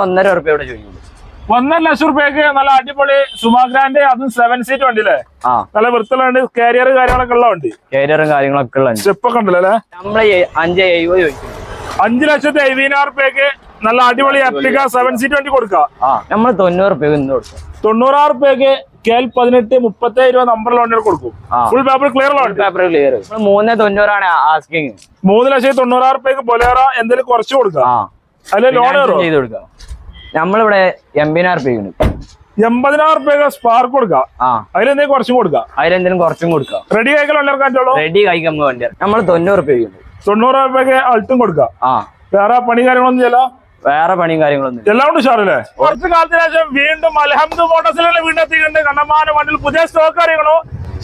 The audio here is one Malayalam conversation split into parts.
ഒന്നര ഉറുപ്പ്യോടെ ചോദിക്കുന്നു. ഒന്നര ലക്ഷം റുപ്യക്ക് നല്ല അടിപൊളി സുമാഗ്രാൻഡ് അതും സെവൻ സീറ്റ് വണ്ടി അല്ലേ നല്ല വൃത്തിയുള്ള വണ്ടി കാരിയർ കാര്യങ്ങളൊക്കെ ഉള്ള വണ്ടി കാരിയറും കാര്യങ്ങളൊക്കെ ഉള്ള സ്റ്റെപ്പ് ഒക്കെ ഉണ്ടല്ലോ നമ്മൾ അഞ്ച് എഴുപത് ചോദിക്കും അഞ്ചു ലക്ഷത്തി എഴുപതിനായിരം റുപ്യക്ക് നല്ല അടിപൊളി അപ്ലിക്ക സെവൻ സീറ്റ് വണ്ടി കൊടുക്കാം. നമ്മൾ തൊണ്ണൂറ് റുപ്യ ഇന്ന് കൊടുക്കും. തൊണ്ണൂറായിരം റുപ്യക്ക് കെ എൽ പതിനെട്ട് മുപ്പത്തേഴ് രൂപ നമ്പർ വണ്ടി കൊടുക്കും. Full paper clear paper clear മൂന്ന് തൊണ്ണൂറാണ് ആസ്കിങ് മൂന്ന് ലക്ഷത്തി തൊണ്ണൂറായിരം റുപ്യക്ക് ബൊലേറ എന്തെങ്കിലും കുറച്ച് കൊടുക്കാം. ചെയ്ത് കൊടുക്കാം. നമ്മളിവിടെ എൺപതിനായിരം ഉറുപ്പ്യ എൺപതിനായിരം റുപ്യക്ക് സ്പാർക്ക് കൊടുക്കാം. അതിലെന്തെങ്കിലും കുറച്ചും കൊടുക്കാം. അതിലെന്തെങ്കിലും കുറച്ചും കൊടുക്കാം. റെഡി ആയിക്കൽ ഉണ്ടാക്കാറ്റുള്ളൂ റെഡി കഴിക്കാൻ നമ്മൾ നമ്മൾ തൊണ്ണൂറ് റുപ്യ തൊണ്ണൂറ് റുപ്യക്ക് അൾട്ടും കൊടുക്കാം. ആ. വേറെ പണി കാര്യങ്ങളൊന്നും ചെയ്യല വേറെ പണിയും കാര്യങ്ങളൊന്നും. എല്ലാം ഉണ്ട് ഉഷാറല്ലേ? കുറച്ച് കാലത്തിന് ശേഷം വീണ്ടും അലഹമ്മദ് മോട്ടോഴ്സിലെ വീണ്ടും എത്തിയിട്ടുണ്ട് കണ്ണമാന വണ്ടിയിൽ പുതിയ സ്റ്റോക്ക് കാര്യങ്ങളോ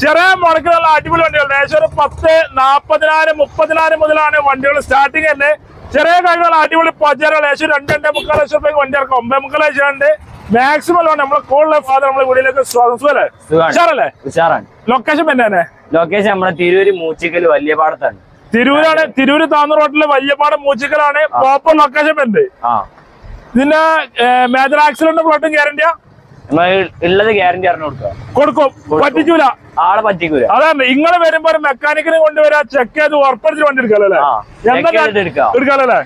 ചെറിയ മുടക്കിലുള്ള അടിപൊളി വണ്ടികൾ ഏകദേശം ഒരു പത്ത് നാപ്പതിനായിരം മുപ്പതിനായിരം മുതലാണ് വണ്ടികൾ സ്റ്റാർട്ടിങ് തന്നെ ചെറിയ കാര്യങ്ങൾ അടിപൊളി പതിനാറ് ലക്ഷം രണ്ട് രണ്ടേ മുക്കാൽ ലക്ഷം രൂപയ്ക്ക് വണ്ടി ഇറക്കാം. ഒമ്പേ മുക്കാൽ ലക്ഷം ഉണ്ട് മാക്സിമം ലോൺ നമ്മളെ കോളിലെ ഫാദർ നമ്മളെ വീടിലേക്ക് സ്വാഗതം. ഉഷാറല്ലേ? ഉഷാറാണ്. ലൊക്കേഷൻ പിന്നെ ലൊക്കേഷൻ നമ്മുടെ തിരൂര് മൂച്ചിക്കൽ വലിയ പാടത്താണ് തിരൂരാണ് തിരൂര് താന്നൂർ റോട്ടിലെ വല്യപ്പാട് മൂച്ചിക്കലാണ്. പ്രോപ്പർ ലൊക്കേഷൻ ഉണ്ട് ഇതിന്റെ മേജർ ആക്സിഡന്റ് പ്ലോട്ടും ഗ്യാരണ്ടിയാ ഉള്ളത് ഗ്യാരണ്ടി അറിഞ്ഞു കൊടുക്കുക കൊടുക്കും. പറ്റിച്ചൂല. ആളെ പറ്റിക്കൂല. അതാണ്. ഇങ്ങൾ വരുമ്പോ ഒരു മെക്കാനിക്കിനെ കൊണ്ടുവരാ ചെക്ക് ചെയ്ത് ഉറപ്പിച്ച് വണ്ടി എടുക്കാല്ലേ. എടുക്കാല്ലേ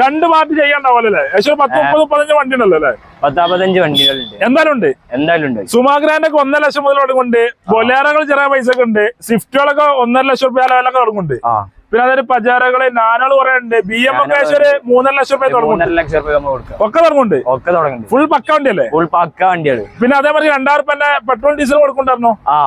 രണ്ട് പാർട്ടി ചെയ്യാണ്ടാവല്ലേ ഏകദേശം പത്ത് മുപ്പത് മുപ്പത്തഞ്ച് വണ്ടി ഉണ്ടല്ലോ അല്ലേ? പത്താപ്പത്തഞ്ച് വണ്ടികളുണ്ട്. എന്തായാലും ഉണ്ട്. എന്തായാലും ഉണ്ട്. സുമാഗ്രാൻഡ് ഒക്കെ ഒന്നര ലക്ഷം മുതൽ തുടങ്ങുന്നുണ്ട് ബൊലേറകൾ ചെറിയ പൈസ ഒക്കെ ഉണ്ട് സ്വിഫ്റ്റുകളൊക്കെ ഒന്നര ലക്ഷം രൂപ ലെവലൊക്കെ തുടങ്ങുന്നുണ്ട് ആ. പിന്നെ അതൊരു പജാരകൾ നാനാൾ കുറെ ഉണ്ട്. ബി എം ഒക്കെ ഒരു മൂന്നര ലക്ഷം രൂപ മൂന്നര ലക്ഷം രൂപ നമ്മൾ കൊടുക്കാം. ഒക്കെ തുടങ്ങുന്നുണ്ട്. ഒക്കെ തുടങ്ങുന്നുണ്ട്. ഫുൾ പക്ക വണ്ടിയല്ലേ? ഫുൾ പക്ക വണ്ടിയാണ്. പിന്നെ അതേമാതിരി രണ്ടായിരം രൂപ പെട്രോൾ ഡീസൽ കൊടുക്കണ്ടായിരുന്നു ആ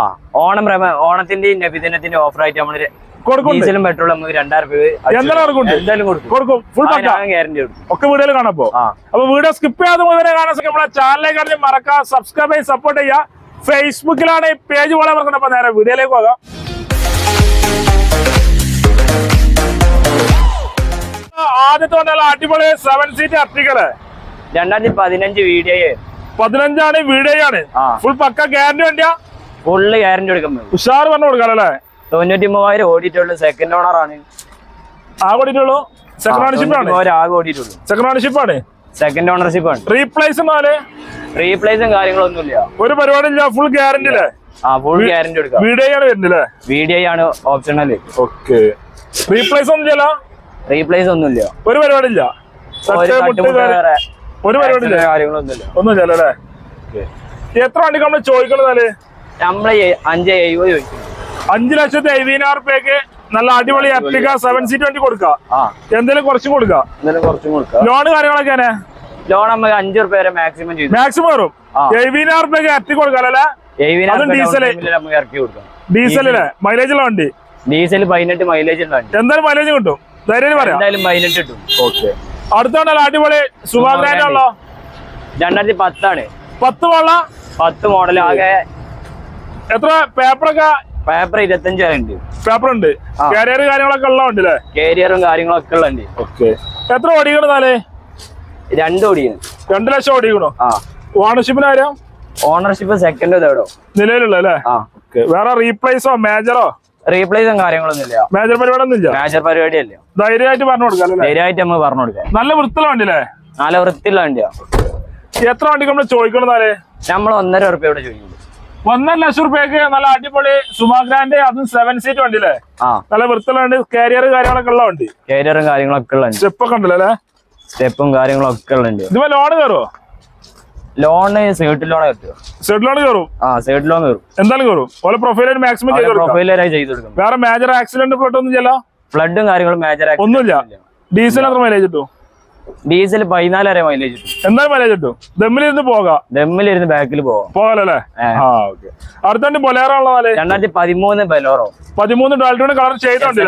ഓണം പ്രമ- ഓണത്തിന്റെ നബിദിനത്തിന്റെ ഓഫറായിട്ട് നമ്മൾ കൊടുക്കുന്നുണ്ട്. ഡീസലും പെട്രോളും നമുക്ക് രണ്ടായിരം രൂപ എന്തായാലും കൊടുക്കുന്നുണ്ട് എന്തായാലും കൊടുക്കും. കൊടുക്കും. ഫുൾ പക്ക. ഗ്യാരണ്ടി കൊടുക്കും. ഒക്കെ വീഡിയോയിൽ കാണപ്പോ ആ. അപ്പൊ വീഡിയോ സ്കിപ്പ് ചെയ്യാതെ മുഴുവനെ കാണാൻ നമ്മളെ ചാനലിലേക്ക് മറക്കാം. സബ്സ്ക്രൈബ് ചെയ്ത് സപ്പോർട്ട് ചെയ്യുക. ഫേസ്ബുക്കിലാണ് ഈ പേജ് പോലെ മറക്കുന്നത് അപ്പൊ നേരെ വീഡിയോയിലേക്ക് പോകാം. ആദ്യത്തെ വന്നാൽ അടിപൊളി സെവൻ സീറ്റ് അർട്ടിക്കൽ രണ്ടായിരത്തി പതിനഞ്ച് വീഡിയോ. പതിനഞ്ചാണ് വീഡിയോ ആണ്. ഫുൾ പക്ക ഗ്യാരണ്ടി വണ്ടിയാ? ഫുള്ള് ഗ്യാരണ്ടി കൊടുക്കാൻ ഉഷാർ പറഞ്ഞു കൊടുക്കാം അല്ലേ? തൊണ്ണൂറ്റി മൂവായിരം ഓടിയിട്ടുള്ളൂ സെക്കൻഡ് ഓണർ ആണ്. ആ കൂടിയിട്ടുള്ളൂ സെക്കൻഡ് ഓണർഷിപ്പ് ആണ്. ആകെ ഓടിയിട്ടുള്ളൂ. സെക്കൻഡ് ഓണർഷിപ്പ് ആണ്. സെക്കൻഡ് ഓണർഷിപ്പ് ആണ്. റീപ്ലേസും എന്നാൽ റീപ്ലേസും കാര്യങ്ങളൊന്നും ഇല്ല. ഒരു പരിപാടി ഇല്ല ഫുൾ ഗ്യാരണ്ടി അല്ലേ ആ ഫുൾ ഗ്യാരണ്ടി കൊടുക്കാം. വീഡിയോ ആണ് വരുന്നില്ലേ വീഡിയോ ആണ് ഓപ്ഷണൽ ഓക്കെ റീപ്ലേസ് ഒന്നും ചെയ്യല റീപ്ലേസ് ഒന്നുമില്ല ഒരു പരിപാടിയില്ല. ഒരു പരിപാടിയില്ല വേറെ ഒരു ഇല്ല കാര്യങ്ങളൊന്നും ഇല്ല ഒന്നും ചെയ്യല അല്ലേ എത്ര വണ്ടിക്ക് നമ്മൾ ചോദിക്കണതാൽ നമ്മൾ അഞ്ച് എഴുപത് ചോദിക്കുന്നു അഞ്ചു ലക്ഷത്തി എഴുപതിനായിരം റുപ്യക്ക് നല്ല അടിപൊളി അപ്ലിക്ക സെവൻ സീറ്റ് വണ്ടി കൊടുക്കാം. എന്തെങ്കിലും കുറച്ചും കൊടുക്കാം. എന്നാലും കുറച്ചും കൊടുക്കാം. ലോണ് കാര്യങ്ങളൊക്കെ ലോൺ നമുക്ക് അഞ്ചു റുപ്യ വരെ മാക്സിമം ചെയ്തു. മാക്സിമം വരും. എഴുപതിനായിരം റുപ്യക്ക് അറ്റി കൊടുക്കാം. അല്ലേ ഡീസലില്ലേ മൈലേജ് ഉള്ള വണ്ടി. ഡീസൽ പതിനെട്ട് മൈലേജ് ഉള്ള വണ്ടി. എന്തായാലും മൈലേജ് കിട്ടും. ധൈര്യം പറയാം. എന്തായാലും പതിനെട്ട് കിട്ടും. ഓക്കെ. അടുത്തോണ്ടല്ലോ അടിപൊളി ഉള്ളോ രണ്ടായിരത്തി പത്താണ്. പത്ത് വള്ള പത്ത് മോഡൽ ആകെ എത്ര പേപ്പറൊക്കെ? പേപ്പർ ഇരുപത്തഞ്ച് വരെ ഉണ്ട്. പേപ്പർ ഉണ്ട്. കാരിയർ കാര്യങ്ങളൊക്കെ ഉള്ളതുണ്ട് അല്ലേ കേരിയറും കാര്യങ്ങളൊക്കെ ഉള്ളതുണ്ട്. ഓക്കെ. എത്ര ഓടിക്കണതാലേ രണ്ട് ഓടിയാണ് രണ്ടു ലക്ഷം ഓടിക്കണോ? ആ. ഓണർഷിപ്പിന് ആരാ ഓണർഷിപ്പ് സെക്കൻഡ് തേർഡോ നിലവിലുള്ള അല്ലേ? വേറെ റീപ്ലേസോ മേജറോ റീപ്ലേസും കാര്യങ്ങളൊന്നും ഇല്ല. മേജർ പരിപാടി ഒന്നും ഇല്ല? മേജർ പരിപാടിയല്ല? ധൈര്യമായിട്ട് പറഞ്ഞു കൊടുക്കാം ധൈര്യമായിട്ട് നമ്മൾ പറഞ്ഞു കൊടുക്കാം. നല്ല വൃത്തിയുള്ള വണ്ടിയില്ലേ? നല്ല വൃത്തിയുള്ള വണ്ടിയാ. എത്ര വണ്ടിക്ക് നമ്മൾ ചോദിക്കണതാലേ നമ്മൾ ഒന്നര ഉറുപ്പ്യ ഇവിടെ ചോദിക്കുന്നു ഒന്നര ലക്ഷം റുപ്യക്ക് നല്ല അടിപൊളി സുമാഗ്രാൻഡ് അതും സെവൻ സീറ്റ് വണ്ടി അല്ലേ നല്ല വൃത്തിയുള്ള വണ്ടി കാരിയർ കാര്യങ്ങളൊക്കെ ഉള്ള വണ്ടി. കാരിയറും കാര്യങ്ങളൊക്കെ ഉള്ള സ്റ്റെപ്പൊക്കെ ഉണ്ടല്ലോ അല്ലേ? സ്റ്റെപ്പും കാര്യങ്ങളൊക്കെ ഉള്ള വണ്ടി. ഇതുപോലെ ലോഡ് കയറുമോ ലോണ് സേർട്ട് ലോൺ കിട്ടുമോ സൈഡ് ലോൺ കയറും? ആ സൈഡ് ലോൺ കയറും. എന്തായാലും കയറും. ഓരോ പ്രൊഫൈലായിട്ട് മാക്സിമം പ്രൊഫൈൽ ചെയ്ത് കൊടുക്കും. വേറെ മേജർ ആക്സിഡന്റ് ഫ്ലഡ് ഒന്നും ചെയ്യല ഫ്ലഡും കാര്യങ്ങളും മേജർ ഒന്നുമില്ല. ഡീസൽ എത്ര മൈലേജ് കിട്ടും? ഡീസൽ പതിനാല് വരെ മൈലേജ് കിട്ടും. എന്തായാലും മൈലേജ് കിട്ടും. ദമ്മിലിരുന്ന് പോകാം. ദമ്മിലിരുന്ന് ബാക്കിൽ പോകാം പോകാലല്ലേ? അടുത്തണ്ട് ബൊലേറുള്ളതാലേ രണ്ടായിരത്തി പതിമൂന്ന് ബെലോറോ പതിമൂന്ന് ഡാൽറ്റോൺ കളർ ചെയ്തോണ്ട്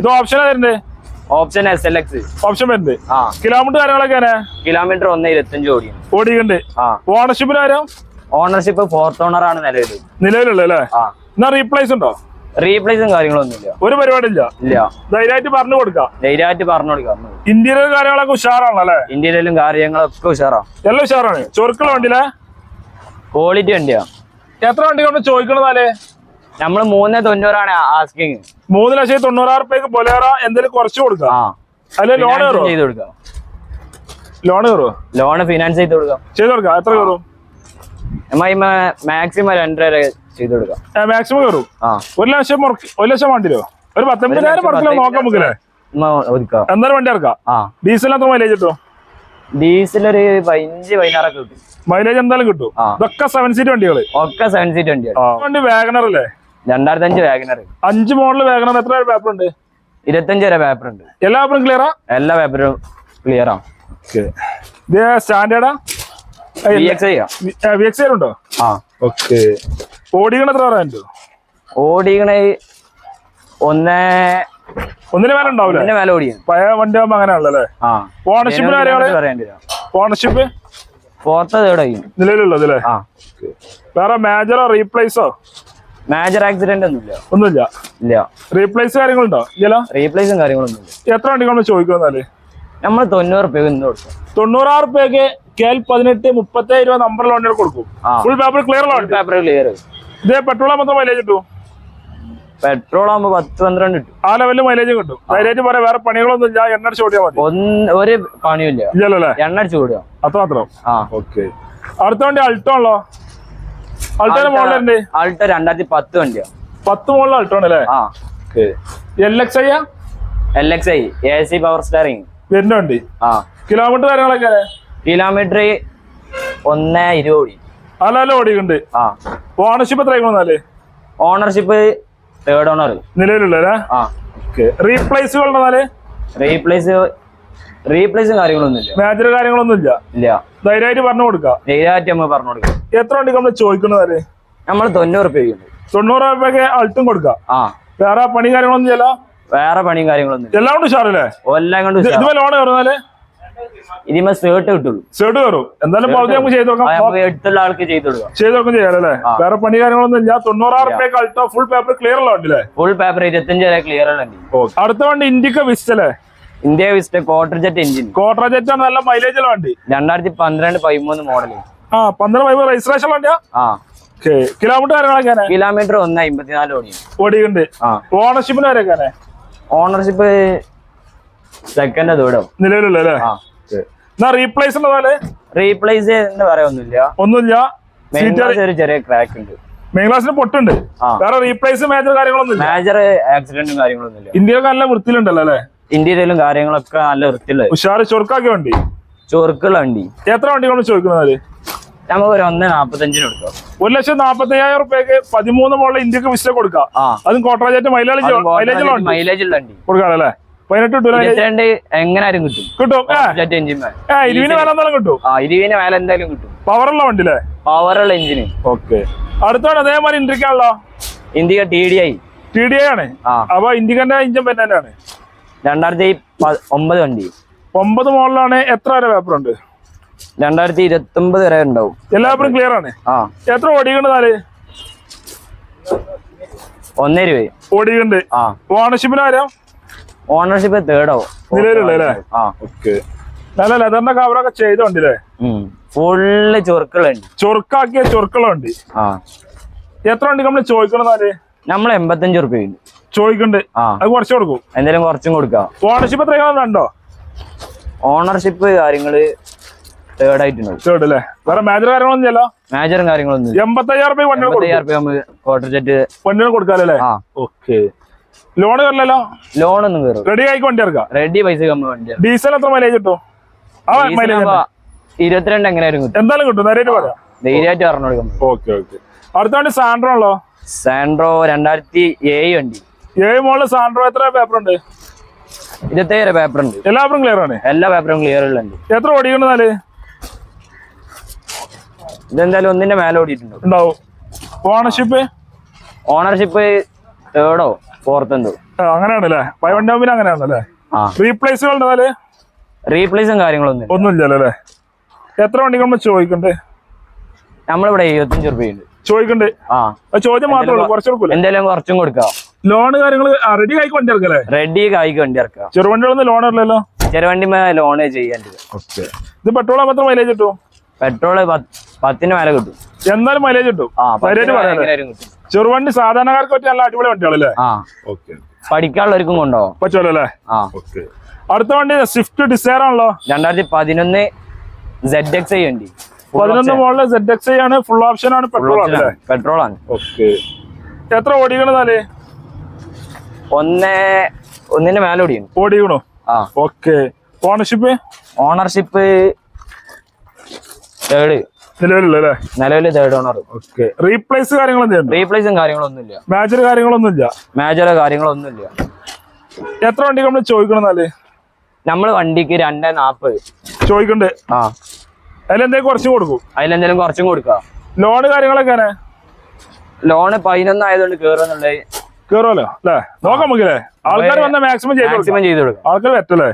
ഇത് ഓപ്ഷൻ വരുന്നുണ്ട് option S L X option വരുന്നത് കിലോമീറ്റർ കാര്യങ്ങളൊക്കെ കിലോമീറ്റർ ഒന്ന് ഇരുപത്തഞ്ച് ഓടിയാണ് ആ. ഓണർഷിപ്പിന് ആരോ ഓണർഷിപ്പ് ഫോർത്ത് ഓണർ ആണ് നിലവിൽ നിലവിലുള്ള ആ. എന്നാ റീപ്ലേസ് ഉണ്ടോ? റീപ്ലേസും കാര്യങ്ങളൊന്നും ഇല്ല. ഒരു പരിപാടി ഇല്ല. ഇല്ല ധൈര്യമായിട്ട് പറഞ്ഞു കൊടുക്കാം. ധൈര്യമായിട്ട് പറഞ്ഞു കൊടുക്കാം ഇന്റീരിയർ കാര്യങ്ങളൊക്കെ ഉഷാറാണല്ലേ അല്ലേ? ഇന്ത്യയിലും കാര്യങ്ങളൊക്കെ ഉഷാറാണ്. എല്ലാം ഉഷാറാണ്. ചൊറുക്കള വണ്ടിയിലെ? ക്വാളിറ്റി വണ്ടിയാ. എത്ര വണ്ടി കൊണ്ട് ചോദിക്കണതാലേ? നമ്മൾ മൂന്ന് തൊണ്ണൂറാണ് ആസ്കിങ് മൂന്ന് ലക്ഷത്തി തൊണ്ണൂറായിരം റുപ്യക്ക് ബൊലേറ എന്തെങ്കിലും കുറച്ച് കൊടുക്കാം? അല്ലെ ലോൺ ഫിനാൻസും ചെയ്ത് കൊടുക്കാം. ലോൺ കയറുമോ ലോൺ ഫിനാൻസ് ചെയ്ത് കൊടുക്കാം. ചെയ്ത് കൊടുക്കാം. എത്ര കയറും? മാക്സിമം രണ്ടര ചെയ്ത് കൊടുക്കാം. മാക്സിമം കയറും? ഒരു ലക്ഷം ഒരു ലക്ഷം വണ്ടിയിലോ ഒരു പത്തൊമ്പതിനായിരം മുറക്കിലോ നോക്കാം നമുക്കല്ലേ എന്തായാലും വണ്ടി ഇറക്കാം. ഡീസൽ എത്ര മൈലേജ് കിട്ടും? ഡീസൽ ഒരു പതിനഞ്ച് പതിനാറൊക്കെ കിട്ടും. മൈലേജ് എന്തായാലും കിട്ടും. ഇതൊക്കെ സെവൻ സീറ്റ് വണ്ടികൾ. ഒക്കെ സെവൻ സീറ്റ് വണ്ടിയാണ് ആ. വണ്ടി വാഗണർ അല്ലേ? രണ്ടായിരത്തി അഞ്ച് വാഗനർ അഞ്ച് മോഡൽ വാഗനർ എത്ര പേപ്പർ ഉണ്ട്? ഇരുപത്തഞ്ച് വരെ പേപ്പർ ഉണ്ട്. എല്ലാ പേപ്പറും ക്ലിയറാ എല്ലാ പേപ്പറും ക്ലിയർ ഇത് സ്റ്റാൻഡേർഡാ ഉണ്ടോ? ആ. ഓക്കെ ഓടിക്കണ എത്ര പറയാനുണ്ട് ഓടിക്കണ ഒന്നേ ഒന്നിന് മേലെ ഉണ്ടാവില്ല മേലെ പഴയ വണ്ടി ആകുമ്പോ അങ്ങനെയാണല്ലോ ആ. ഓണർഷിപ്പിന് കാര്യങ്ങൾ ഓണർഷിപ്പ് ഫോർത്ത് തേർഡ് ആയി നിലവിലുള്ളത് അല്ലേ? വേറെ മേജറോ റീപ്ലേസോ മേജർ ആക്സിഡന്റ് ഒന്നുമില്ല. ഒന്നുമില്ല. ഇല്ല. റീപ്ലേസ് കാര്യങ്ങളുണ്ടോ? ഇല്ലല്ലോ? റീപ്ലേസും കാര്യങ്ങളൊന്നും ഇല്ല. എത്ര വണ്ടികൾ ചോദിക്കുന്നാൽ നമ്മൾ തൊണ്ണൂറ് രൂപ ഇന്ന് കൊടുക്കും തൊണ്ണൂറാറ് റുപ്യക്ക് കെ എൽ പതിനെട്ട് മുപ്പത്തേഴ് രൂപ നമ്പറിൽ വണ്ടികൾ കൊടുക്കും. ഫുൾ പേപ്പർ ക്ലിയർ ഉള്ള പേപ്പർ ക്ലിയർ ഇത് പെട്രോൾ ആകുമ്പോൾ മൈലേജ് കിട്ടും? പെട്രോൾ ആകുമ്പോ പത്ത് പന്ത്രണ്ട് കിട്ടും. ആ ലെവലിൽ മൈലേജ് കിട്ടും. മൈലേജ് പറയാം വേറെ പണികളൊന്നും ഇല്ല. എണ്ണ അടിച്ച് ഓടിയാൽ മതി. ഒന്ന് ഒരു പണിയില്ല ഇല്ലല്ലോ അല്ലേ? എണ്ണ അടിച്ച് ഓടിയാ അത്ര മാത്രം ആ. ഓക്കെ അടുത്ത വണ്ടി അൾട്ടോ ആണല്ലോ. അൾട്ടോന്റെ മോഡലുണ്ട് ആൾട്ടോ രണ്ടായിരത്തി പത്ത് വണ്ടിയാ. പത്ത് മോഡൽ അൾട്ടോ ആണ് ആ. L X I L X I A C power steering വരുന്ന ആ. കിലോമീറ്റർ കാര്യങ്ങളൊക്കെ കിലോമീറ്റർ ഒന്നേ ഇരുപത്. ഓടി അല്ല ഓടിയുണ്ട് ആ. ഓണർഷിപ്പ് എത്ര എന്നാൽ? ഓണർഷിപ്പ് തേർഡ് ഓണർ നിലവിലുള്ള റീപ്ലേസുകൾ എന്നാൽ? റീപ്ലേസ് റീപ്ലേസും കാര്യങ്ങളൊന്നും ഇല്ല. മേജർ കാര്യങ്ങളൊന്നും ഇല്ല. ഇല്ല. ധൈര്യമായിട്ട് പറഞ്ഞു കൊടുക്കാം? ധൈര്യമായിട്ട് നമ്മൾ പറഞ്ഞു കൊടുക്കാം. എത്ര വണ്ടി നമ്മൾ ചോദിക്കുന്നതാൽ നമ്മൾ തൊണ്ണൂറ് രൂപ തൊണ്ണൂറ് രൂപയ്ക്ക് അൾട്ടും കൊടുക്കാം? ആ. വേറെ പണി കാര്യങ്ങളൊന്നും ചെയ്യല വേറെ പണിയും കാര്യങ്ങളൊന്നും ഇല്ല. എല്ലാം കൊണ്ട് ഉഷാറല്ലേ? എല്ലാം കൊണ്ട് ലോൺ കയറുന്നാൽ? ഇതിമ സേർട്ട് കിട്ടുള്ളൂ. സേർട്ട് കയറും. എന്തായാലും പകുതി നമുക്ക് ചെയ്ത് നമുക്ക് എടുത്തുള്ള ആൾക്ക് ചെയ്ത് കൊടുക്കാം. ചെയ്ത് നോക്കും ചെയ്യാലല്ലേ? വേറെ പണി കാര്യങ്ങളൊന്നും ഇല്ല. തൊണ്ണൂറാറ് രൂപയ്ക്ക് അൾട്ടോ ഫുൾ പേപ്പർ ക്ലിയർ ഉള്ള വണ്ടി ഫുൾ പേപ്പർ ഇരുപത്തഞ്ച് വരെ ക്ലിയർ ഉണ്ട് അടുത്ത വണ്ടി ഇൻഡിക്ക വിസ്റ്റ് അല്ലേ India Vista Quadrajet engine Quadrajet ആണ് നല്ല മൈലേജ് ഉള്ള വണ്ടി. രണ്ടായിരത്തി പന്ത്രണ്ട് പതിമൂന്ന് മോഡൽ ആ പന്ത്രണ്ട് പതിമൂന്ന് രജിസ്ട്രേഷൻ വണ്ടിയാ? ആ. കിലോമീറ്റർ കിലോമീറ്റർ ഒന്ന് അമ്പത്തിനാല് ഓടി. ഓടിയുണ്ട് ഓണർഷിപ്പിന് വരെ ഓണർഷിപ്പ് സെക്കൻഡ് ദൂരം ആ. എന്നാ റീപ്ലേസ് ഉള്ളതാൽ റീപ്ലേസ് എന്ന് പറയാനൊന്നുമില്ല ഒന്നുമില്ല. ഒരു ചെറിയ ക്രാക്ക് ഉണ്ട്. മെയിൻ ക്ലാസ്സിന് പൊട്ടുണ്ട്. വേറെ റീപ്ലേസ് മേജർ കാര്യങ്ങളൊന്നും മേജർ ആക്സിഡന്റും കാര്യങ്ങളൊന്നും ഇല്ല ഇന്ത്യയിലൊക്കെ നല്ല വൃത്തിയിലുണ്ടല്ലോ അല്ലേ? ഇന്റീരിയലും കാര്യങ്ങളൊക്കെ നല്ല വൃത്തിയുള്ള ഉഷാറ് ചൊറുക്കാക്കിയ വണ്ടി? ചൊറുക്കുള്ള വണ്ടി. എത്ര വണ്ടികളാണ് ചോദിക്കുന്നത് നമുക്ക് ഒരു ഒന്ന് നാപ്പത്തഞ്ചിന് കൊടുക്കാം. ഒരു ലക്ഷം നാപ്പത്തി അയ്യായിരം റുപ്യക്ക് പതിമൂന്ന് മോളിൽ ഇന്ത്യയ്ക്ക് വിസ കൊടുക്കാം. അതും കോട്ടറാജറ്റ് മൈലേജ് മൈലേജ് മൈലേജ് ഉള്ള വണ്ടി. കൊടുക്കാറല്ലേ? പതിനെട്ട് ഇരുപത്തിരണ്ട് എങ്ങനാരും കിട്ടും. കിട്ടും. ഇരുവിന് വില എന്തായാലും കിട്ടും? ആ ഇരുവിന് മേലെ എന്തായാലും കിട്ടും. പവറുള്ള വണ്ടി അല്ലേ പവറുള്ള എഞ്ചിന് ഓക്കെ അടുത്തോടെ അതേമാതിരി ഇന്ത്യക്കാണല്ലോ? India T D I T D I ആണ്. അപ്പൊ ഇന്ത്യക്കന്റെ ഇഞ്ചൻ പെന്നാണ് രണ്ടായിരത്തി ഒമ്പത് വണ്ടി. ഒമ്പത് മോഡലാണ് എത്ര വരെ പേപ്പർ ഉണ്ട്? രണ്ടായിരത്തി ഇരുപത്തി ഒമ്പത് വരെ ഉണ്ടാവും. എല്ലാ പേപ്പറും ക്ലിയർ ആണ്? ആ. എത്ര ഓടിക്കണ്ടതാൽ ഒന്നേ രൂപ ഓടിക്കണ്ട് ആ. ഓണർഷിപ്പിന് ആരാ? ഓണർഷിപ്പ് തേർഡോ നിലവിലുള്ള ആ. ഓക്കെ നല്ല ലെതറിന്റെ കവറൊക്കെ ചെയ്ത വണ്ടില്ലേ ഫുള്ള് ചൊറുക്കളുണ്ട് ചൊറുക്കാക്കിയ ചൊറുക്കളുണ്ട് ആ. എത്ര ഉണ്ട് നമ്മൾ ചോദിക്കണതാൽ നമ്മൾ എൺപത്തഞ്ച് റുപ്യ ചോദിക്കണ്ട്. അത് കുറച്ച് കൊടുക്കും. എന്തെങ്കിലും കുറച്ചും കൊടുക്കാം. ഓണർഷിപ്പ് എത്രയാണ് രണ്ടോ ഓണർഷിപ്പ് കാര്യങ്ങൾ തേർഡ് ആയിട്ടുണ്ടാവും തേർഡ് അല്ലേ? വേറെ മേജർ കാര്യങ്ങളൊന്നും മേജറും കാര്യങ്ങളൊന്നും എൺപത്തയ്യായിരം രൂപ എൺപത്തയ്യായിരം റുപ്യ നമുക്ക് ക്വാർട്ടർ ജെറ്റ് വണ്ടികൾ കൊടുക്കാല്ലേ ആ. ഓക്കെ ലോൺ കയറില്ലല്ലോ ലോൺ ഒന്നും കയറും റെഡി ആയിക്ക് വണ്ടി ഇറക്കാം റെഡി പൈസ വണ്ടിയാണ് ഡീസൽ എത്ര മൈലേജ് കിട്ടും? ഇരുപത്തിരണ്ട് എങ്ങനെയായിരുന്നു എന്തായാലും കിട്ടും. പറയാം. ധൈര്യമായിട്ട് പറഞ്ഞു കൊടുക്കാം. ഓക്കെ ഓക്കെ അടുത്ത വണ്ടി സാൻഡ്രോ ആണല്ലോ. സാൻഡ്രോ രണ്ടായിരത്തി ഏഴ് വണ്ടി. ഏഴ് മോളിൽ സാൻഡ്രോ എത്ര പേപ്പർ ഉണ്ട്? ഇരുപത്തേഴ് പേപ്പർ ഉണ്ട്. എല്ലാ പേപ്പറും ക്ലിയർ ആണ്. എല്ലാ പേപ്പറും ക്ലിയർ ഉണ്ട് എത്ര നാല് ഇതെന്തായാലും ഒന്നിന്റെ മേലെ ഓടിയിട്ടുണ്ട്. ഉണ്ടാവും. ഓണർഷിപ്പ് ഓണർഷിപ്പ് തേർഡോ ഫോർത്ത് എന്തോ. അങ്ങനെയാണല്ലേ? വണ്ടി അങ്ങനെയാണല്ലേ? റീപ്ലേസുകൾ റീപ്ലേസും കാര്യങ്ങളൊന്നും ഒന്നുമില്ലല്ലോ? അല്ലേ എത്ര വണ്ടി നമ്മൾ ചോദിക്കണ്ടേ? നമ്മളിവിടെ എഴുപത്തഞ്ച് റുപ്യ ഉണ്ട്. ചോദിക്കണ്ടേ. ചോദ്യം മാത്രമേ ഉള്ളൂ എന്തായാലും കുറച്ചും കൊടുക്കാം. ലോണ് കാര്യങ്ങൾ റെഡി ആയി വണ്ടി ഇറക്കല്ലേ? റെഡി കായ്ക്ക് വണ്ടി ഇറക്കാം. ചെറുവണ്ടികളൊന്നും ലോൺ ഇല്ലല്ലോ ചെറുവണ്ടി ലോൺ ചെയ്യേണ്ടത് ഓക്കെ. ഇത് പെട്രോൾ മാത്രം മൈലേജ് കിട്ടും? പെട്രോൾ പത്തിന് മേലെ കിട്ടും. എന്നാലും മൈലേജ് കിട്ടും. ചെറുവണ്ടി സാധാരണക്കാർക്ക് പറ്റിയ നല്ല അടിപൊളി വണ്ടികളല്ലേ? ആ. ഓക്കെ. പഠിക്കാനുള്ളവർക്കും കൊണ്ടോ പറ്റുമല്ലോ അല്ലേ അടുത്ത വണ്ടി സ്വിഫ്റ്റ് ഡിസയർ ആണല്ലോ? രണ്ടായിരത്തി പതിനൊന്ന് സെഡ് എക്സ് ഐ വണ്ടി. പതിനൊന്ന് മോളിലെ സെഡ് എക്സ് ആണ്. ഫുൾ ഓപ്ഷൻ ആണ് പെട്രോൾ ആണ് പെട്രോൾ ആണ്. ഓക്കെ എത്ര ഓടിക്കണെന്നാൽ ഒന്നേ ഒന്നിന്റെ മേലെ ഓടിയാണ് ഓടിക്കണോ? ആ. Okay ownership ownership third third owner okay replace കാര്യങ്ങളൊന്നും മേജർ കാര്യങ്ങളൊന്നും ഇല്ല? മേജറോ കാര്യങ്ങളൊന്നുമില്ല. എത്ര വണ്ടി നമ്മൾ നമ്മൾ വണ്ടിക്ക് രണ്ടേ നാപ്പത്. ചോദിക്കണ്ടേ. ആ. അതിലെന്തേലും കുറച്ച് കൊടുക്കും. അതിലെന്തെങ്കിലും കുറച്ചും കൊടുക്കാം. ലോണ് കാര്യങ്ങളൊക്കെ ലോണ് പതിനൊന്നായതുകൊണ്ട് കേറുന്നുള്ളത് കേറുമല്ലോ അല്ലേ? നോക്കാം നമുക്കല്ലേ? ആൾക്കാർ വന്ന മാക്സിമം മാക്സിമം ചെയ്ത് കൊടുക്കും. ആൾക്കാർ പറ്റല്ലേ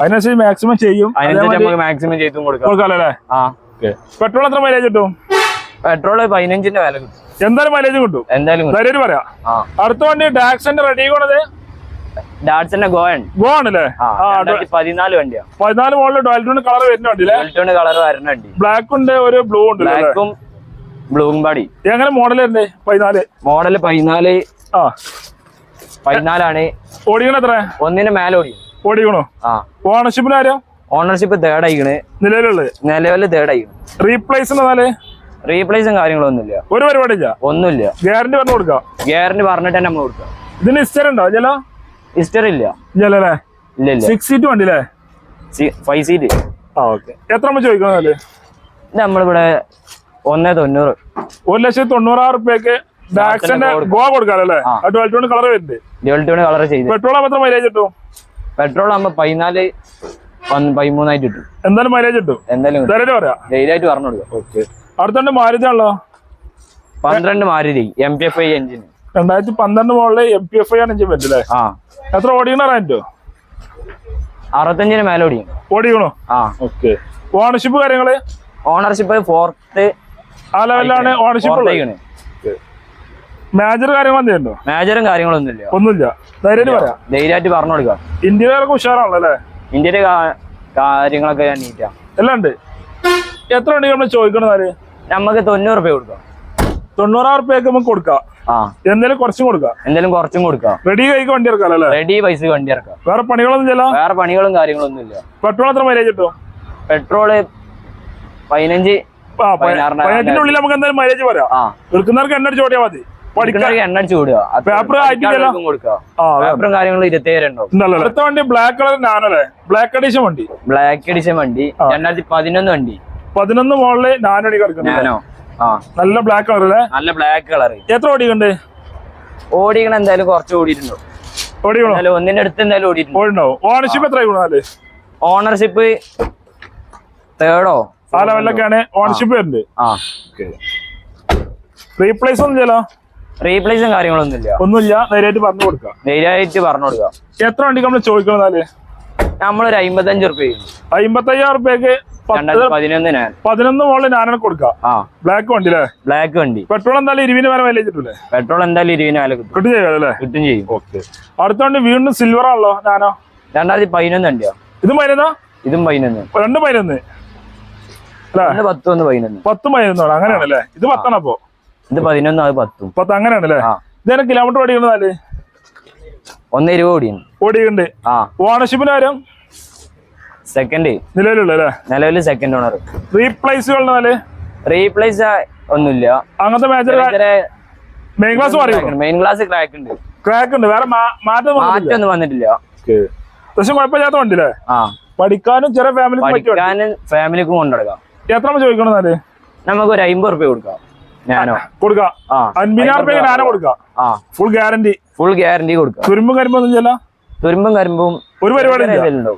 അതിനനുസരിച്ച് മാക്സിമം ചെയ്യും. അതിനനുസരിച്ച് മാക്സിമം ചെയ്തും കൊടുക്കാം. കൊടുക്കാമല്ലോ പെട്രോൾ എത്ര മൈലേജ് കിട്ടും? പെട്രോൾ പതിനഞ്ചിന്റെ വില കിട്ടും. എന്തായാലും മൈലേജ് കിട്ടും. എന്തായാലും പറയാം. അടുത്ത വണ്ടി ടാക്സിന്റെ റെഡി കൊണ്ടത് പതിനാല് പതിനാല് മോളിൽ ഡോൽറ്റോൺ കളർ വരുന്ന വണ്ടി കളർ വരുന്ന വണ്ടി. ബ്ലാക്ക് ഉണ്ട് ഒരു ബ്ലൂ ഉണ്ട് ബ്ലാക്കും ബ്ലൂവും പാടി. എങ്ങനെ മോഡൽ പതിനാല്? മോഡൽ പതിനാല്. ആ. പതിനാലാണ്. ഓടിക്കണ എത്ര? ഒന്നിന് മേലെ ഓടി ഓടിക്കണോ? ആ. ഓണർഷിപ്പിന് ആരാ? ഓണർഷിപ്പ് തേർഡ് ആയിക്കണ്. നിലവിലുള്ളത്? നിലവിൽ തേർഡ് ആയിക്കണ്. റീപ്ലേസ് റീപ്ലേസും കാര്യങ്ങളൊന്നുമില്ല. ഒരു പരിപാടി ഇല്ല ഒന്നുമില്ല. ഗ്യാരണ്ടി പറഞ്ഞു കൊടുക്കാം. ഗ്യാരണ്ടി പറഞ്ഞിട്ട് തന്നെ നമ്മൾ കൊടുക്കാം. ഇതിന് ഇസ്റ്റർ ഉണ്ടോ ചില ഹിസ്റ്ററി ഇല്ല. ഇല്ലല്ലേ? ഇല്ല ഇല്ല. സിക്സ് സീറ്റ് വണ്ടി അല്ലേ ഫൈവ് സീറ്റ് ആ ഓക്കെ എത്ര നമ്മൾ നമ്മളിവിടെ ഒന്നേ തൊണ്ണൂറ്. ഒരു ലക്ഷത്തി തൊണ്ണൂറായിരം റുപ്യക്ക് ഡാക്സന്റെ ഗോ കൊടുക്കാറല്ലേ കളർ കളർ ചെയ്ത്. പെട്രോൾ എത്ര മൈലേജ് കിട്ടും? പെട്രോൾ ആകുമ്പോൾ പതിനാല് പന്ത് പതിമൂന്നായിട്ട് കിട്ടും. എന്തായാലും മൈലേജ് കിട്ടും. എന്തായാലും കിട്ടും. ധൈര്യം പറയാം. ധൈര്യമായിട്ട് പറഞ്ഞു കൊടുക്കാം ഓക്കെ അടുത്തോണ്ട് മാരുതി ആണല്ലോ? പന്ത്രണ്ട് Maruti M P F I engine രണ്ടായിരത്തി പന്ത്രണ്ട് മോളിൽ എം പി എഫ് ഐ ആണ് ചെയ്യാൻ പറ്റില്ലേ ആ. എത്ര റേറ്റോ അറുപത്തഞ്ചിന് മേലെ ഓടിക്കും. ഓടിക്കണോ? ആ. ഓക്കെ. ഓണർഷിപ്പ് കാര്യങ്ങൾ? ഓണർഷിപ്പ് ഫോർത്ത് ആ ലെവലിലാണ് ഓണർഷിപ്പ് മേജർ കാര്യങ്ങൾ എന്തെയുണ്ടോ മേജറും കാര്യങ്ങളൊന്നുമില്ല ഒന്നുമില്ല. ധൈര്യം പറയാം. ധൈര്യമായിട്ട് പറഞ്ഞു കൊടുക്കാം ഇന്ത്യയിലൊക്കെ ഉഷാറാണല്ലോ അല്ലേ? ഇന്ത്യയുടെ കാര്യങ്ങളൊക്കെ ഞാൻ നീറ്റാ എല്ലാം ഉണ്ട്. എത്ര വണ്ടി നമ്മൾ ചോദിക്കണെന്നാൽ നമുക്ക് തൊണ്ണൂറ് രൂപ കൊടുക്കാം. തൊണ്ണൂറായിരം റുപ്യക്ക് നമുക്ക് കൊടുക്കാം. എന്തെങ്കിലും കുറച്ചും കൊടുക്കാം. എന്തെങ്കിലും കുറച്ചും കൊടുക്കാം. റെഡി കൈക്ക് വണ്ടി ഇറക്കാം അല്ലേ? റെഡി പൈസ വണ്ടി ഇറക്കാം. വേറെ പണികളൊന്നും ഇല്ല വേറെ പണികളും കാര്യങ്ങളൊന്നും ഇല്ല. പെട്രോൾ എത്ര മൈലേജ് കിട്ടും? പെട്രോൾ പതിനഞ്ച് പതിനഞ്ചിന്റെ ഉള്ളിൽ നമുക്ക് എന്തായാലും മൈലേജ് പറയാം എടുക്കുന്നവർക്ക് എണ്ണ ഓടിയാൽ മതി. അടുത്ത വണ്ടി ബ്ലാക്ക് കളർ നാനല്ലേ ബ്ലാക്ക് അഡീഷൻ വണ്ടി. ബ്ലാക്ക് എഡിഷൻ വണ്ടി. രണ്ടായിരത്തി പതിനൊന്ന് വണ്ടി. പതിനൊന്ന് മോളിൽ നാനോ. നല്ല ബ്ലാക്ക് കളർ അല്ലേ? നല്ല ബ്ലാക്ക് കളർ എത്ര ഓടിയുണ്ട് ഓടിക്കണ എന്തായാലും കുറച്ച് ഓടിയിട്ടുണ്ടോ ഓടിക്കണോ ഒന്നിന്റെ അടുത്ത് എന്തായാലും ഓടിയിട്ടുണ്ടോ. ഓണർഷിപ്പ് എത്ര ഓണർഷിപ്പ് തേർഡോ ആ ലെവലിലൊക്കെയാണ് ഓണർഷിപ്പ് വരുന്നത്. ആ. റീപ്ലേസ് ഒന്നും ചെയ്യലോ റീപ്ലേസും കാര്യങ്ങളൊന്നും ഇല്ല. ഒന്നുമില്ല. നേരായിട്ട് പറഞ്ഞു കൊടുക്കാം നേരായിട്ട് പറഞ്ഞു കൊടുക്കാം എത്ര വണ്ടിക്ക് നമ്മൾ ചോദിക്കണമെന്നാൽ നമ്മളൊരു അമ്പത്തഞ്ച് റുപ്യ അമ്പത്തയ്യായിരം റുപ്യക്ക് പതിനൊന്ന് മോളിൽ കൊടുക്കാം. ആ. ബ്ലാക്ക് വണ്ടി അല്ലേ? ബ്ലാക്ക് വണ്ടി. പെട്രോൾ എന്തായാലും ഇരുപതിന് വരെ മൈലേജ് കിട്ടൂലേ? പെട്രോൾ എന്തായാലും ഇരുപതിന് വില കിട്ടും. കിട്ടും ചെയ്യാം അല്ലേ? കിട്ടും ചെയ്യും. ഓക്കെ അടുത്ത വണ്ടി വീണ്ടും സിൽവർ ആണല്ലോ ഞാനോ? രണ്ടായിരത്തി പതിനൊന്ന് വണ്ടിയാ. ഇത് പതിനൊന്നോ? ഇതും പതിനൊന്ന്. രണ്ട് പതിനൊന്ന്. പത്തും ഒന്ന് പതിനൊന്ന്. പത്ത് മരുന്നാണ് അങ്ങനെയാണല്ലേ ഇത് പത്താണ് അപ്പോ? ഇത് പതിനൊന്നും അത് പത്തും. പത്ത് അങ്ങനെയാണല്ലേ ഇത് ഇതന്നെ കിലോമീറ്റർ ഓടിക്കണെന്നാൽ ഒന്ന് ഇരുപത് ഓടിയാണ് ഓടിയുണ്ട് ആ. ഓണർഷിപ്പിന് കാര്യം സെക്കൻഡ് നിലവിലുള്ള നിലവിൽ സെക്കൻഡ് ഓണർ റീപ്ലേസ് റീപ്ലേസ് ഒന്നുമില്ല. അങ്ങനത്തെ main glass main glass crack ഉണ്ട്. ക്രാക്ക് ഉണ്ട്. വേറെ മാറ്റം വന്നിട്ടില്ല. പക്ഷെ കുഴപ്പമില്ലാത്ത വണ്ടിയില്ലേ ആ. പഠിക്കാനും ചെറിയ ഫാമിലിക്ക് പഠിക്കാനും ഫാമിലിക്കും കൊണ്ടുനടക്കാം. എത്ര ചോദിക്കണം നമുക്ക് ഒരു അമ്പത് റുപ്യ കൊടുക്കാം. ഞാനോ? കൊടുക്ക. അൻപതിനായിരം നാനോ കൊടുക്കാം. ഫുൾ ഗ്യാരണ്ടി ഫുൾ ഗ്യാരണ്ടി കൊടുക്കാം. തുരുമ്പും കരിമ്പൊന്നും ചെയ്യല തുരുമ്പും കരിമ്പും ഒരു പരിപാടി. ചെറുതായിട്ട്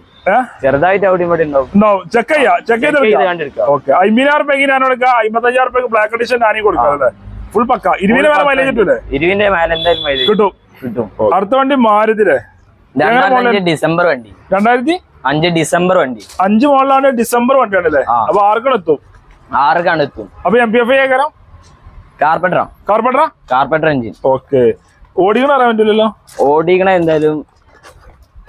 ചെറുതായിട്ട് അവിടെ ഇവിടെ ഉണ്ടാവും. ഉണ്ടാവും ചെക്ക് ചെയ്യാം. ചെക്ക് ചെയ്ത് Check ചെയ്ത് എടുക്കാം. കണ്ടെടുക്കാം ഓക്കെ അമ്പതിനായിരം റുപ്യക്ക് ഞാൻ കൊടുക്കാം? അമ്പത്തയ്യായിരം റുപ്യക്ക് ബ്ലാക്ക് എഡിഷൻ നാനി കൊടുക്കാം. അല്ലേ? ഫുൾ പക്ക. ഇരുപതിന് വേറെ മൈലേജ് കിട്ടൂലേ? ഇരുവിന്റെ മേലെ എന്തായാലും മൈലേജ് കിട്ടും. കിട്ടും. അടുത്ത വണ്ടി മാരുതിലെ ഡിസംബർ വണ്ടി. രണ്ടായിരത്തി? അഞ്ച് ഡിസംബർ വണ്ടി. അഞ്ച് മോളിലാണ് ഡിസംബർ വണ്ടിയാണല്ലേ. അപ്പൊ ആർക്കാണ് എത്തും? ആർക്കാണ് എത്തും? അപ്പൊ എം പി എഫ് ഐ ആക്കാരം കാർപ്പറ്ററാ കാർപ്പറ്ററാ കാർപ്പറ്റർ എഞ്ചിൻ ഓക്കെ ഓടിക്കണ അറിയാൻ പറ്റില്ലല്ലോ ഓടിക്കണ എന്തായാലും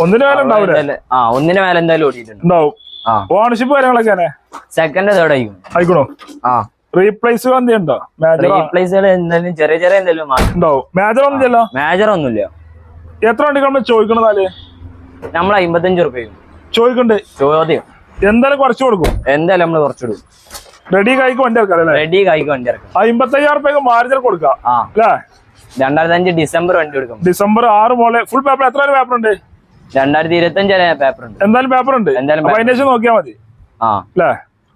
ഒന്നിന് മേലെ ഉണ്ടാവില്ല ആ ഒന്നിന് മേലെ എന്തായാലും ഓടിയിട്ടുണ്ട്. ഉണ്ടാവും. ഓണർഷിപ്പ് കാര്യങ്ങളൊക്കെ സെക്കൻഡ് തേർഡ് ആയിരിക്കും. ആയിക്കണോ? ആ. റീപ്ലേസ് എന്തുണ്ടോ മേജർ റീപ്ലേസുകൾ എന്തായാലും ചെറിയ ചെറിയ എന്തെങ്കിലും ഉണ്ടാവും. മേജർ ഒന്നും ചെല്ലോ മേജർ ഒന്നുമില്ല. എത്ര വണ്ടി നമ്മൾ ചോദിക്കണതാൽ നമ്മൾ അമ്പത്തഞ്ച് റുപ്യ ചോദിക്കണ്ടേ. ചോദ്യം. എന്തായാലും കുറച്ച് കൊടുക്കും. എന്തായാലും നമ്മൾ കുറച്ചിടും റെഡി കായ്ക്ക് വണ്ടി ഇറക്കാം റെഡി കായ്ക്ക് വണ്ടി ഇറക്കാം അമ്പത്തയ്യായിരം റുപ്യക്ക് മാരുതി കൊടുക്കാം. അല്ലേ? രണ്ടായിരത്തി അഞ്ച് ഡിസംബർ വണ്ടി എടുക്കും ഡിസംബർ ആറ് മോളെ ഫുൾ പേപ്പർ എത്ര പേപ്പർ ഉണ്ട്? രണ്ടായിരത്തി ഇരുപത്തി അഞ്ച് പേപ്പർ ഉണ്ട്. എന്തായാലും പേപ്പർ ഉണ്ട്. എന്തായാലും അതിന്റെ ശേഷം നോക്കിയാൽ മതി. ആ. അല്ലേ?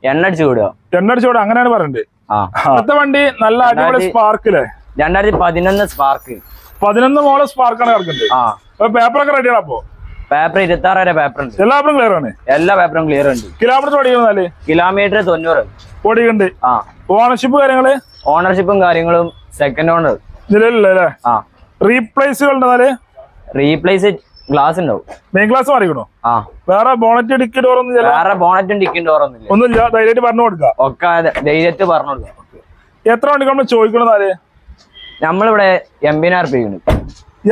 എണ്ണ അടിച്ചു വിടുക എണ്ണടിച്ചോടെ അങ്ങനെയാണ് പറയുന്നത് ആ. അടുത്ത വണ്ടി നല്ല അടിപൊളി സ്പാർക്ക് അല്ലേ രണ്ടായിരത്തി പതിനൊന്ന് സ്പാർക്ക് പതിനൊന്ന് മോളെ സ്പാർക്കാണ് കിടക്കുന്നത് ആ. ഒക്കെ റെഡിയാണ് അപ്പോ? പേപ്പർ ഇരുപത്തി ആറ് വരെ പേപ്പർ ഉണ്ട്. എല്ലാ പേപ്പറും ക്ലിയർ ആണ്. എല്ലാ പേപ്പറും ക്ലിയർ ഉണ്ട്. കിലോമീറ്റർ ഓടിക്കുന്നാൽ കിലോമീറ്റർ തൊണ്ണൂറ്. ഓടിക്കുന്നുണ്ട് ആ. ഓണർഷിപ്പ് കാര്യങ്ങൾ? ഓണർഷിപ്പും കാര്യങ്ങളും സെക്കൻഡ് ഓണർ നിലവിലല്ലേ ആ. റീപ്ലേസുകൾ റീപ്ലേസ് ഗ്ലാസ് ഉണ്ടാവും. മെയിൻ ഗ്ലാസ് മാറിക്കണോ? ആ. വേറെ ബോണറ്റ് ഡിക്കി ഡോർ ഒന്നും വേറെ ബോണറ്റും ടിക്കും ഒന്നും ഒന്നുമില്ല. ധൈര്യമായിട്ട് പറഞ്ഞു കൊടുക്കുക. ഒക്കെ ധൈര്യമായിട്ട് പറഞ്ഞു കൊടുക്കുക. എത്ര വണ്ടി നമ്മൾ ചോദിക്കണെന്നാൽ നമ്മളിവിടെ എൺപതിനായിരം റുപ്യ ഉണ്ട്.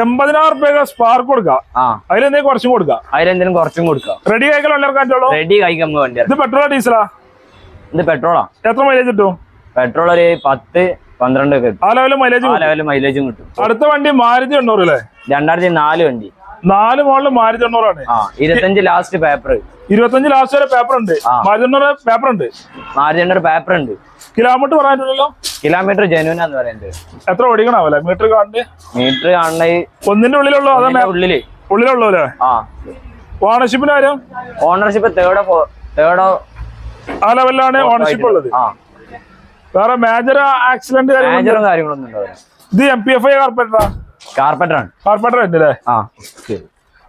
എൺപതിനായിരം റുപ്യ സ്പാർക്ക് കൊടുക്കുക. ആ. അതിലെന്തെങ്കിലും കുറച്ചും കൊടുക്കുക. അതിലെന്തെങ്കിലും കുറച്ചും കൊടുക്കുക. റെഡി കഴിക്കാൻ വണ്ടി ഇറക്കാൻ റെഡി കഴിക്കാൻ വണ്ടി ഇത് പെട്രോളോ ഡീസലാ ഇത് പെട്രോളാ എത്ര മൈലേജ് കിട്ടും? പെട്രോൾ ഒരു പത്ത് പന്ത്രണ്ട് ഒക്കെ കിട്ടും. ആ ലെവലിൽ മൈലേജ് ആ ലെവലിൽ മൈലേജും കിട്ടും. അടുത്ത വണ്ടി മാരുതി എണ്ണൂറ് അല്ലേ? രണ്ടായിരത്തി നാല് വണ്ടി. നാല് മോളിൽ മാരുതി എണ്ണൂറാണ് ആ ഇരുപത്തഞ്ച് ലാസ്റ്റ് പേപ്പർ ഇരുപത്തഞ്ച് ലാസ്റ്റ് വരെ പേപ്പർ ഉണ്ട്. മാരുതി എണ്ണൂറ് പേപ്പർ ഉണ്ട്. മാരുതി ഒരു പേപ്പർ ഉണ്ട്. കിലോമീറ്റർ പറയാനുണ്ടല്ലോ? കിലോമീറ്റർ ജനുവനാന്ന് പറയുന്നത് എത്ര ഓടിക്കണാവല്ലേ മീറ്റർ കാണണ്ട്. മീറ്റർ ഈ ഒന്നിന്റെ ഉള്ളിലുള്ളൂ? അതന്നെ ഉള്ളിൽ. ഉള്ളിലുള്ളൂ അല്ലേ? ആ. ഓണർഷിപ്പിന്റെ കാര്യം? ഓണർഷിപ്പ് തേർഡോ തേർഡോ ആ ലെവലിലാണ് ഓണർഷിപ്പ് ഉള്ളത്. വേറെ മേജർ ആക്സിഡന്റ് കാര്യങ്ങളൊന്നും ഇത് എം പി എഫ് ഐ കാർപ്പറേറ്ററാ കാർപ്പറ്റർ ആണ്. കാർപ്പറ്റർ ഉണ്ട് അല്ലേ ആ.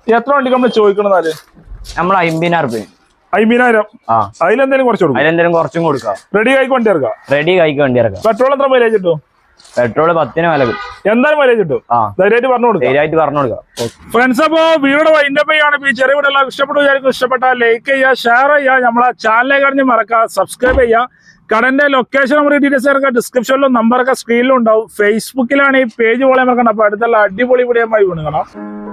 എത്ര വണ്ടിക്ക് നമ്മൾ ചോദിക്കണെന്നാൽ നമ്മൾ അമ്പതിനായിരം റുപ്യ അമ്പതിനായിരം? അതിലെന്തെങ്കിലും കുറച്ച് കൊടുക്കും? അതിലെന്തെങ്കിലും കുറച്ചും കൊടുക്കാം. റെഡി കൈക്ക് വണ്ടി ഇറക്കാം? റെഡി കൈക്ക് വണ്ടി ഇറക്കാം. പെട്രോൾ എത്ര മൈലേജ് കിട്ടും? പെട്രോൾ പത്തിന് വില എന്തായാലും മൈലേജ് കിട്ടും. ധൈര്യമായിട്ട് പറഞ്ഞു കൊടുക്കാം. ധൈര്യമായിട്ട് പറഞ്ഞു കൊടുക്കാം. ഫ്രണ്ട്സ് അപ്പോ വീഡിയോ വൈൻഡപ്പ് ചെയ്യാണ് ഈ ചെറിയ വീഡിയോ എല്ലാം ഇഷ്ടപ്പെട്ടു വിചാരിക്കും. ഇഷ്ടപ്പെട്ട ലൈക്ക് ചെയ്യുക ഷെയർ ചെയ്യുക. നമ്മളെ ചാനലിലെ കഴിഞ്ഞ് മറക്കുക സബ്സ്ക്രൈബ് ചെയ്യുക. കടന്റെ ലൊക്കേഷൻ നമ്പർ ഡീറ്റെയിൽസ് ഇറക്കുക ഡിസ്ക്രിപ്ഷനിലും നമ്പറൊക്കെ സ്ക്രീനിലും ഉണ്ടാവും. ഫേസ്ബുക്കിലാണ് ഈ പേജ് പോലെ മറക്കണം അപ്പൊ അടുത്തുള്ള അടിപൊളി വീഡിയോ കാണാം